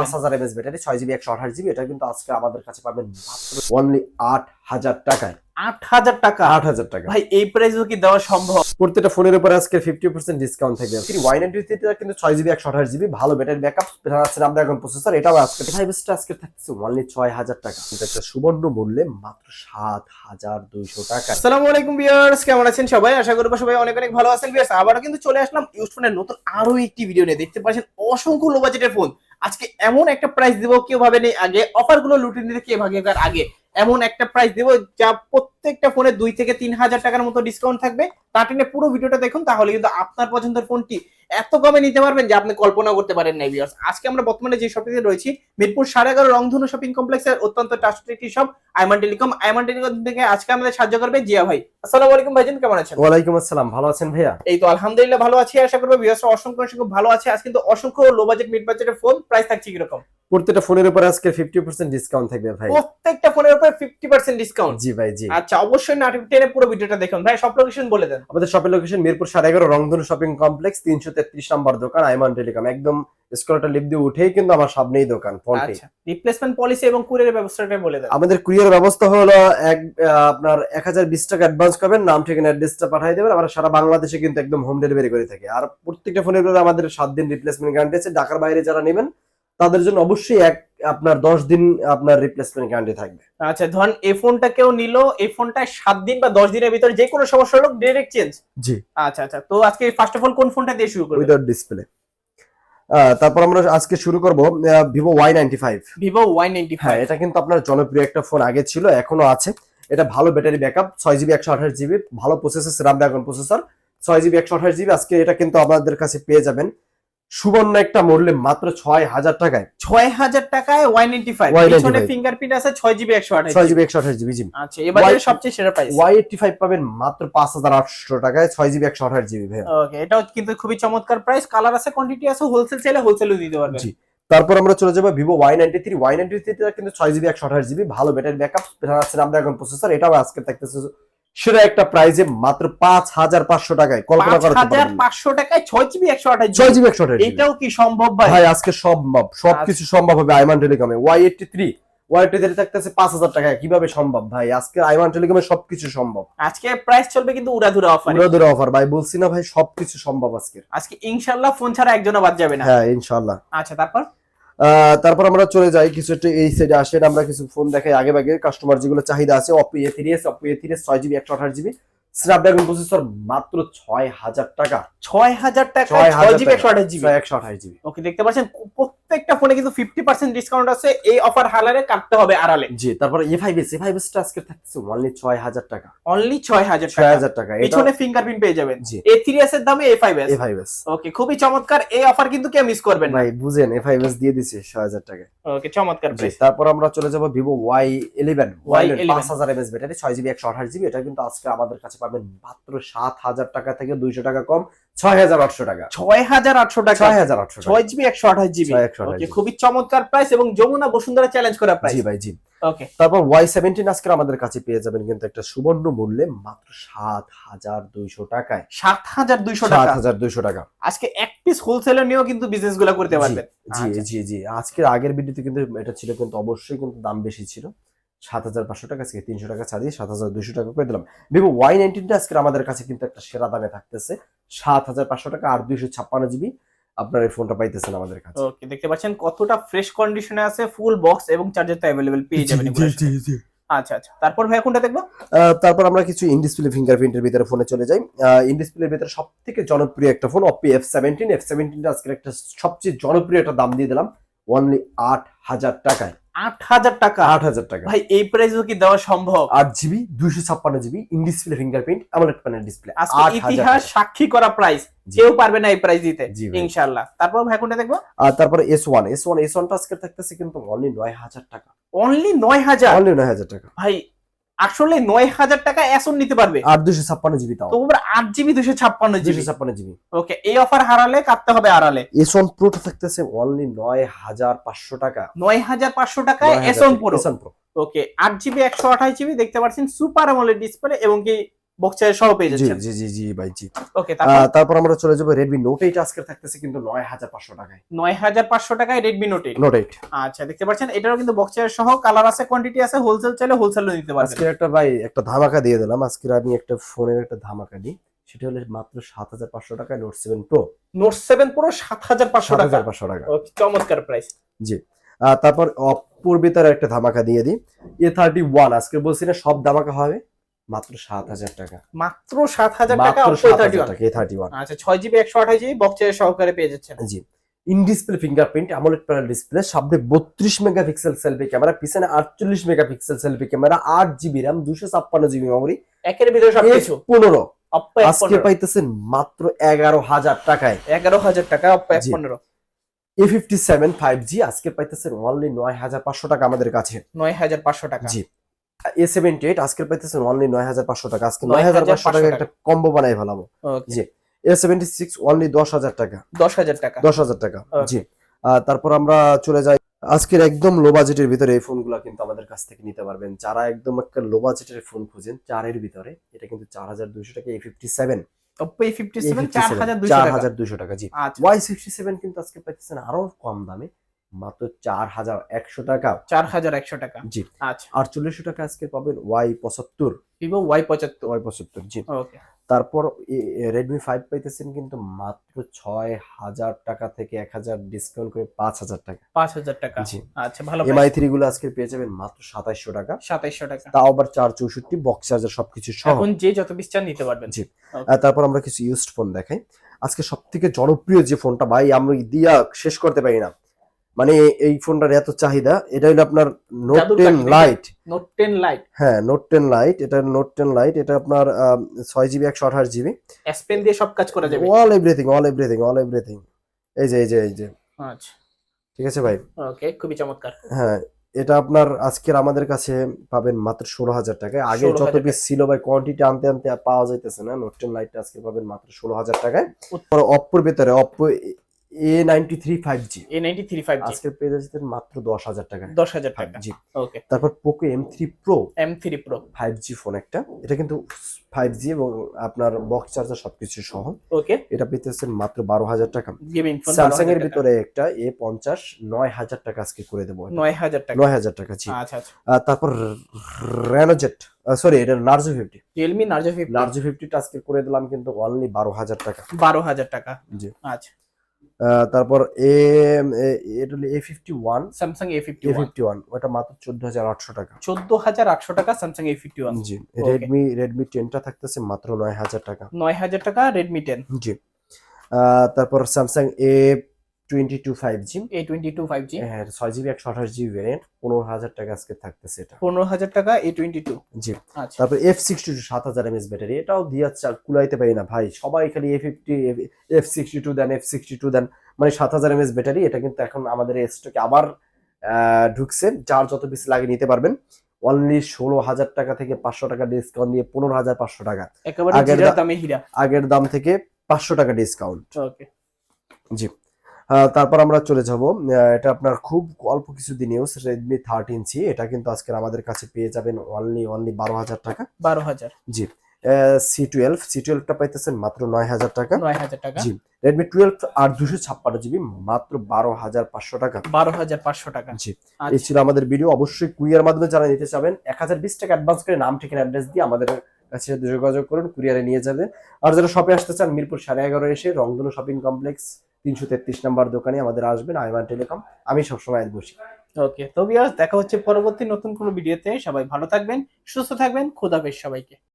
পাঁচ হাজার MS battery ছয় জিবি একশো আঠাশ জিবি এটা কিন্তু আজকে আমাদের কাছে পাবেন অনলি আট হাজার টাকায়। আট হাজার টাকা? আট হাজার টাকা। ভাই এই প্রাইসও কি দেওয়া সম্ভব? প্রত্যেকটা ফোনের উপরে আজকে ফিফটি পার্সেন্ট ডিসকাউন্ট থাকবে। ওয়াই নাইনটি কিন্তু ছয় জিবি একশো আঠাশ জিবি ভালো ব্যাটারি ব্যাকআপ স্ন্যাপড্রাগন প্রসেসর এটাও আজকে আজকে থাকছে অনলি ছয় হাজার টাকা। কিন্তু একটা সুবর্ণ মূল্যে মাত্র সাত হাজার দুইশো টাকা আসসালামু আলাইকুম ভিউয়ার্স কেমন আছেন সবাই? আশা করব সবাই অনেক অনেক ভালো আছেন ভিউয়ার্স আবারও কিন্তু চলে আসলাম ইউজ ফোনের নতুন আরও একটি ভিডিও নিয়ে। দেখতে পাচ্ছেন অসংখ্য লো বাজেটের ফোন আজকে এমন একটা প্রাইস দিব, কেউ ভাবে নেই আগে অফারগুলো লুটে নিতে, কে ভাগে আগে। এমন একটা প্রাইস দেবো যা প্রত্যেকটা ফোনে দুই থেকে তিন হাজার টাকার মতো ডিসকাউন্ট থাকবে। তা টেনে পুরো ভিডিওটা দেখুন, তাহলে কিন্তু আপনার পছন্দের ফোনটি এত কমে নিতে পারবেন যে আপনি কল্পনা করতে পারেন না ভিউয়ার্স আজকে আমরা বর্তমানে যে শপিং এ রয়েছি মিরপুর সাড়ে এগারো রংধনু শপিং কমপ্লেক্সের অত্যন্ত ট্রাস্টেড একটি shop Aiman Telecom Aiman Telecom থেকে আজকে আমাদের সাহায্য করবে জিয়া ভাই। আসসালামু আলাইকুম ভাইজান কেমন আছেন? ওয়ালাইকুম আসসালাম ভালো আছেন ভাইয়া? এই তো আলহামদুলিল্লাহ ভালো আছি আশা করব ভিউয়ার্স অসংখ্য অসংখ্য ভালো আছে। আজ কিন্তু অসংখ্য লো বাজেট মিড বাজেটের ফোন প্রাইস থাকছে কীরকম? প্রত্যেকটা ফোনের উপর আজকে ফিফটি পার্সেন্ট ডিসকাউন্ট থাকবে ভাই। প্রত্যেকটা ফোনের উপর ফিফটি পার্সেন্ট ডিসকাউন্ট জি ভাই জি। আচ্ছা অবশ্যই নাটক টেনে পুরো ভিডিওটা দেখুন। ভাই সব লোকেশন বলে দেন। আমাদের শপের লোকেশন মিরপুর সাড়ে এগারো রংধনু শপিং কমপ্লেক্স তিনশো তেত্রিশ নাম্বার দোকান আইমান টেলিকম। একদম স্কোয়ারটা লিপ দিয়ে উঠেই কিন্তু আমার সামনেই দোকান ফোনটি রিপ্লেসমেন্ট পলিসি এবং কুরিয়ারের ব্যবস্থাটা বলে দেন আমাদের কুরিয়ার ব্যবস্থা হলো এক আপনার এক হাজার বিশ টাকা অ্যাডভান্স করবেন নাম ঠিকানা অ্যাড্রেসটা পাঠিয়ে দেবেন। আমরা সারা বাংলাদেশে কিন্তু একদম হোম ডেলিভারি করে থাকি। আর প্রত্যেকটা ফোনের আমাদের সাত দিন রিপ্লেসমেন্ট গ্যারান্টি আছে। ঢাকার বাইরে যারা নেবেন তাদের জন্য অবশ্যই এক আপনার দশ দিন আপনার রিপ্লেসমেন্ট গ্যারান্টি থাকবে। আচ্ছা ধরেন এই ফোনটা কেউ নিল এই ফোনটা সাত দিন বা দশ দিনের ভিতরে যে কোনো সমস্যা হলো ডাইরেক্ট চেঞ্জ জি। আচ্ছা আচ্ছা তো আজকে ফার্স্ট অফ অল কোন ফোনটা দিয়ে শুরু করবেন? উইদাউট ডিসপ্লে তারপর আমরা আজকে শুরু করব Vivo Y ninety five Vivo Y ninety হ্যাঁ এটা কিন্তু আপনার জনপ্রিয় একটা ফোন আগে ছিল এখনও আছে। এটা ভালো ব্যাটারি ব্যাকআপ ছয় জিবি একশো আঠাশ জিবি ভালো প্রসেসর স্ন্যাপড্রাগন প্রসেসর ছয় জিবি একশো আঠাশ জিবি আজকে এটা কিন্তু আমাদের কাছে পেয়ে যাবেন। সুবর্ণ একটা মূল্যে মাত্র ছয় হাজার টাকায়। ছয় হাজার টাকায় ওয়াই নাইনটি ফাইভ Y95 পিছনে ফিঙ্গারপ্রিন্ট আছে ছয় জিবি একশো আঠাশ ছয় জিবি একশো আঠাশ জিবি জিবি আচ্ছা এবারে সবচেয়ে সেরা প্রাইস ওয়াই এইটটি ফাইভ পাবেন মাত্র পাঁচ হাজার আটশো টাকায় ছয় জিবি একশো আঠাশ জিবি ভাই ওকে এটাও কিন্তু খুবই চমৎকার প্রাইস কালার আছে কোয়ান্টিটি আছে হোলসেল চাইলে হোলসেলও দিতে পারবেন। জি। তারপর আমরা চলে যাব Vivo Y ninety three Y ninety থ্রিটা কিন্তু ছয় জিবি একশো আঠাশ জিবি ভালো ব্যাটারি ব্যাকআপ স্ন্যাপড্রাগন প্রসেসর এটাও আজকে থাকতেছে সেটা একটা প্রাইজে মাত্র পাঁচ হাজার পাঁচশো টাকায় কল্পনা করতে হাজার পাঁচশো টাকায় ছয় জিবি একশো আঠাশ ছয় জিবি একশো আঠাশ এটাও কি সম্ভব ভাই? ভাই আজকে সম্ভব। সবকিছু সম্ভব হবে আইমান টেলিকমে। ওয়াই এইটটি থ্রি থাকতেছে পাঁচ হাজার টাকায়। কীভাবে সম্ভব ভাই? আজকে আইমান টেলিকমে সবকিছু সম্ভব। আজকে প্রাইস চলবে কিন্তু উড়াধুরা অফার অফার ভাই বলছি না ভাই সবকিছু সম্ভব আজকে আজকে ইনশাল্লাহ ফোন ছাড়া একজনও বাদ যাবে না। হ্যাঁ ইনশাল্লাহ আচ্ছা তারপর? তারপর আমরা চলে যাই কিছু একটা এই সাইডে আসেন আমরা কিছু ফোন দেখাই আগে ভাগে কাস্টমার যেগুলো চাহিদা আছে Oppo A three S Oppo A three S ছয় জিবি একশো আঠাশ জিবি স্ন্যাপড্রাগন প্রসেসর মাত্র ছয় হাজার টাকা। ছয় হাজার টাকা ছয় জিবি একশো আঠাশ জিবি একশো আঠাশ জিবি ওকে দেখতে পাচ্ছেন প্রত্যেকটা ফোনে কিন্তু ফিফটি পার্সেন্ট ডিসকাউন্ট আছে। এই অফার হালারে কাটতে হবে আড়ালে। জি তারপর A five S A five S টা আজকে থাকতেছে অনলি ছয় হাজার টাকা। অনলি ছয় হাজার ছয় টাকা হাজার টাকা পিছনে ফিঙ্গারপ্রিন্ট পেয়ে যাবেন। জি। এ থ্রি এস এর দামে A five S A five S okay খুবই চমৎকার। এই অফার কিন্তু কেউ মিস করবেন ভাই বুঝেন এ ফাইভ এস দিয়ে দিছে ছয় হাজার টাকায় ওকে চমৎকার প্রাইস তারপর আমরা চলে যাব Vivo Y eleven Y Y11 পাঁচ হাজার এমএস ব্যাটারি ছয় জিবি একশো আঠাশ জিবি এটা কিন্তু আজকে আমাদের কাছে পাবেন মাত্র সাত হাজার টাকা থেকে দুইশো টাকা কম ছয় হাজার আটশো টাকা। ছয় হাজার আটশো টাকা। ছয় হাজার আটশো টাকা। ছয় জিবি একশো আঠাশ জিবি ওকে খুবই চমৎকার প্রাইস এবং যমুনা বসুন্ধরা চ্যালেঞ্জ করা প্রাইস জি ভাই জি। ওকে তারপর ওয়াই সেভেন্টিন আজকে আমাদের কাছে পেয়ে যাবেন কিন্তু একটা সুবর্ণ মূল্যে মাত্র সাত হাজার দুইশো টাকায়। সাত হাজার দুইশো সাত টাকা হাজার দুইশো টাকা। আজকে এক পিস হোলসেলার নিয়েও কিন্তু বিজনেসগুলো করতে পারবেন। জি আচ্ছা। জি জি। আজকের আগের ভিডিওতে কিন্তু এটা ছিল কিন্তু অবশ্যই কিন্তু দাম বেশি ছিল। সাত হাজার পাঁচশো টাকা আজকে তিনশো টাকা ছাড়িয়ে সাত হাজার দুইশো টাকা করে দিলাম। ভিভো ওয়াই নাইনটিনটা আজকে আমাদের কাছে কিন্তু একটা সেরা দামে থাকতেছে। সাত হাজার পাঁচশো টাকা আর দুইশো ছাপ্পান্ন জিবি আপনার এই ফোনটা পাইতেছেন আমাদের কাছে। ওকে দেখতে পাচ্ছেন কতটা ফ্রেশ কন্ডিশনে আছে ফুল বক্স এবং চার্জার তো अवेलेबल পেয়ে যাবেন জি জি জি। আচ্ছা আচ্ছা। তারপর ভাই কোনটা দেখব? তারপর আমরা কিছু ইন ডিসপ্লে ফিঙ্গারপ্রিন্টের ভিতরে ফোনে চলে যাই। ইন ডিসপ্লের ভিতরে সবথেকে জনপ্রিয় একটা phone Oppo F seventeen F সেভেন্টিনটা আজকের একটা সবচেয়ে জনপ্রিয় একটা দাম দিয়ে দিলাম অনলি আট হাজার টাকায়। আট হাজার টাকা। আট হাজার টাকা। ভাই এই প্রাইসও কি দেওয়া সম্ভব? আট জিবি দুইশো ছাপ্পান্ন GB in display fingerprint AMOLED panel display ইতিহাস সাক্ষী করা প্রাইস কেউ পারবে না এই প্রাইস দিতে। ইনশাআল্লাহ। তারপর ভাই কোনটা দেখব? আর তারপরে S one S one S ওয়ানটা আজকে থাকতেছে কিন্তু অনলি নয় হাজার টাকা। অনলি নয় হাজার? অনলি নয় হাজার টাকা। ভাই আসলে নয় হাজার টাকা এসন নিতে পারবে। আর দুশো ছাপ্পান্ন জিবি তাও। তোমার আট জিবি দুশো ছাপ্পান্ন জিবি। ছাপ্পান্ন জিবি। ওকে এই অফার হারালে কাটতে হবে আড়ালে। এসন প্রোটা থাকতেছে অনলি নয় হাজার পাঁচশো টাকা। নয় হাজার পাঁচশো টাকায় এসন প্রো এসন প্রো ওকে আট জিবি একশো আঠাশ জিবি দেখতে পাচ্ছেন সুপার অ্যামোলেড ডিসপ্লে এবং কি বক্সের সহ পেয়ে জি যাচ্ছেন। জি জি জি ভাই জি। ওকে তারপর? আমরা চলে যাব রেডমি নোট এইট আজকে থাকতেছে কিন্তু নয় হাজার পাঁচশো টাকায়। নয় হাজার পাঁচশো টাকায় Redmi Note eight Note eight আচ্ছা দেখতে পাচ্ছেন এটারও কিন্তু বক্সের সহ কালার আছে কোয়ান্টিটি আছে হোলসেল চাইলে হোলসেলও নিতে পারবেন। আজকে একটা ভাই একটা ধামাকা দিয়ে দিলাম। আজকে আমি একটা ফোনের একটা ধামাকা দিই সেটা হলো মাত্র সাত হাজার পাঁচশো টাকায় Note seven Pro Note seven পুরো সাত হাজার পাঁচশো টাকা। পাঁচশো টাকা। চমৎকার প্রাইস আহ, তারপর অপ্পোর ভিতরে একটা ধামাকা দিয়ে দিই। এ থার্টি ওয়ান আজকে বলছি না সব ধামাকা হবে। মাত্র সাত হাজার টাকা। মাত্র সাত হাজার টাকা থার্টি ওয়ান আচ্ছা ছয় জিবি একশো আঠাশ জিবি বক্সের সহকারে পেয়ে যাচ্ছেন। জি। In display fingerprint AMOLED panel display সামনে বত্রিশ মেগাপিক্সেল সেলফি ক্যামেরা পিছনে আটচল্লিশ মেগাপিক্সেল সেলফি ক্যামেরা আট জিবি র্যাম দুশো ছাপ্পান্ন জিবি মেমোরি একের ভিতরে সবকিছু। পনেরো। আজকে পাইতেছেন মাত্র এগারো হাজার টাকায়। এগারো হাজার টাকা পনেরো। A fifty seven five G আজকে পাইতেছেন অনলি নয় হাজার পাঁচশো টাকা আমাদের কাছে। নয় হাজার পাঁচশো টাকা। জি। এ সেভেন্টি এইট আজকে পাইতেছেন অনলি নয় হাজার পাঁচশো টাকা। আজকে নয় হাজার পাঁচশো টাকা। একটা কম্বো বানাই ফেলাবো। জি। এ সেভেন্টি সিক্স অনলি দশ হাজার টাকা। দশ হাজার টাকা। দশ হাজার টাকা। জি। তারপর আমরা চলে যাই। আজকের একদম লো বাজেটের ভিতরে এই ফোনগুলো কিন্তু আমাদের কাছ থেকে নিতে পারবেন। যারা একদম একটা লো বাজেটের ফোন খুঁজেন চারের ভিতরে এটা কিন্তু চার হাজার দুইশো টাকা এ ফিফটি সেভেন চার হাজার দুইশো টাকা। জি। ওয়াই সিক্সটি সেভেন কিন্তু আজকে পাইতেছেন আরও কম দামে। মাত্র চার হাজার একশো টাকা। চার হাজার একশো টাকা। জি। আচ্ছা। আটচল্লিশশো টাকা আজকে পাবেন ওয়াই পঁচাত্তর। ভিভো ওয়াই পঁচাত্তর। ওয়াই পঁচাত্তর জি। ওকে। তারপর রেডমি ফাইভ পাইতেছেন কিন্তু মাত্র ছয় হাজার টাকা থেকে এক হাজার ডিসকাউন্ট করে পাঁচ হাজার টাকা। পাঁচ হাজার টাকা। জি। আচ্ছা ভালো এমআই থ্রি গুলো আজকে পেয়ে যাবেন মাত্র সাতাইশশো টাকা। সাতাইশশো টাকা। তাও আবার চার চৌষট্টি বক্স চার্জার সবকিছু সহ। এখন যে যত পিস চান নিতে পারবেন। জি। তারপর আমরা কিছু ইউজড ফোন দেখাই। আজকে সব থেকে জনপ্রিয় যে ফোনটা ভাই আমরা দিয়া শেষ করতে পারি না। মানে এই ফোনটার এত চাহিদা এটা হলো আপনার Note ten Lite Note ten Lite হ্যাঁ নোট টেন লাইট এটা নোট টেন লাইট এটা আপনার ছয় জিবি একশো আঠাশ জিবি এস পেন দিয়ে সব কাজ করা যাবে। All everything all everything all everything এই যে এই যে এই যে। আচ্ছা। ঠিক আছে ভাই? ওকে খুবই চমৎকার। হ্যাঁ এটা আপনার আজকের আমাদের কাছে পাবেন মাত্র ষোলো হাজার টাকায় আগে যত পিস ছিল ভাই কোয়ান্টিটি আনতে আনতে পাওয়া যাইতেছে না। নোট টেন লাইটটা আজকে পাবেন মাত্র ষোলো হাজার টাকায়। অপ্পোর ভেতরে Oppo A ninety three five G A ninety three five G আজকে পেয়ে যাচ্ছেন মাত্র দশ হাজার টাকায় দশ হাজার টাকা। জি। ওকে তারপর Poco M three Pro M three Pro five G phone একটা। এটা কিন্তু ফাইভ জি এবং আপনার বক্স চার্জার সবকিছু সহ। ওকে এটা পেতেছেন মাত্র বারো হাজার টাকা। স্যামসাং এর ভিতরে একটা এ পঞ্চাশ নয় হাজার টাকা আজকে করে দেবো নয় হাজার টাকা। নয় হাজার টাকা জি। আচ্ছা আচ্ছা। তারপর রেনোজেট সরি এটা Narzo fifty Realme Narzo fifty Narzo ফিফটিটা আজকে করে দিলাম কিন্তু অনলি বারো হাজার টাকা। বারো হাজার টাকা। জি। আচ্ছা। তারপর এ এটা A fifty one Samsung A fifty A fifty one ওটা মাত্র চোদ্দ হাজার আটশো টাকা। চোদ্দ হাজার আটশো টাকা স্যামসাং এ ফিফটি ওয়ান জি রেডমি রেডমি টেনটা থাকতেছে মাত্র নয় হাজার টাকা। নয় হাজার টাকা রেডমি টেন জি। তারপর Samsung A twenty two five G A twenty two five G হ্যাঁ ছয় জিবি একশো আঠাশ জিবি ভ্যারিয়েন্ট পনেরো হাজার টাকা আজকে থাকতেছে এটা। পনেরো হাজার টাকা এ টোয়েন্টি টু জি তারপর এফ সিক্সটি টু সাত হাজার এমএস ব্যাটারি এটাও দিয়ে চাল কুলাইতে পারি না ভাই। সবাই খালি A fifty F sixty two then F sixty two দেন মানে সাত হাজার এমএস ব্যাটারি এটা কিন্তু এখন আমাদের স্টকে আবার ঢুকছে। যার যত পিস লাগে নিতে পারবেন। অনলি ষোলো হাজার টাকা থেকে পাঁচশো টাকা ডিসকাউন্ট দিয়ে পনেরো হাজার পাঁচশো টাকা। একেবারে আগের দামে হীরা। আগের দাম থেকে পাঁচশো টাকা ডিসকাউন্ট ওকে জি। তারপর আমরা চলে যাব। এটা আপনার খুব অল্প কিছু দিন ইউজ রেডমি থার্টিন সি এটা কিন্তু আজকের আমাদের কাছে পেয়ে যাবেন অনলি অনলি বারো হাজার টাকা। বারো হাজার। জি। সি টুয়েলভ সি টুয়েলভটা পাইতেছেন মাত্র নয় হাজার টাকা। নয় হাজার টাকা। জি। রেডমি টুয়েলভ আর দুশো ছাপ্পান্ন জিবি মাত্র বারো হাজার পাঁচশো টাকা। বারো হাজার পাঁচশো টাকা। জি। এই আচ্ছা ছিল আমাদের ভিডিও অবশ্যই কুরিয়ার মাধ্যমে যারা নিতে চাবেন এক হাজার বিশ টাকা অ্যাডভান্স করে নাম ঠিকানা অ্যাড্রেস দিয়ে আমাদের কাছে যোগাযোগ করুন কুরিয়ারে নিয়ে যাবেন আর যারা শপে আসতে চান মিরপুর সাড়ে এগারো এসে রংধনু শপিং কমপ্লেক্স তিনশো তেত্রিশ নম্বর দোকানে আমাদের আসবেন, আইমান টেলিকম। আমি সবসময় বসি। ওকে, তো বিয়াস দেখা হচ্ছে পরবর্তী নতুন কোনো ভিডিওতে। সবাই ভালো থাকবেন, সুস্থ থাকবেন খোদাফেজ সবাইকে।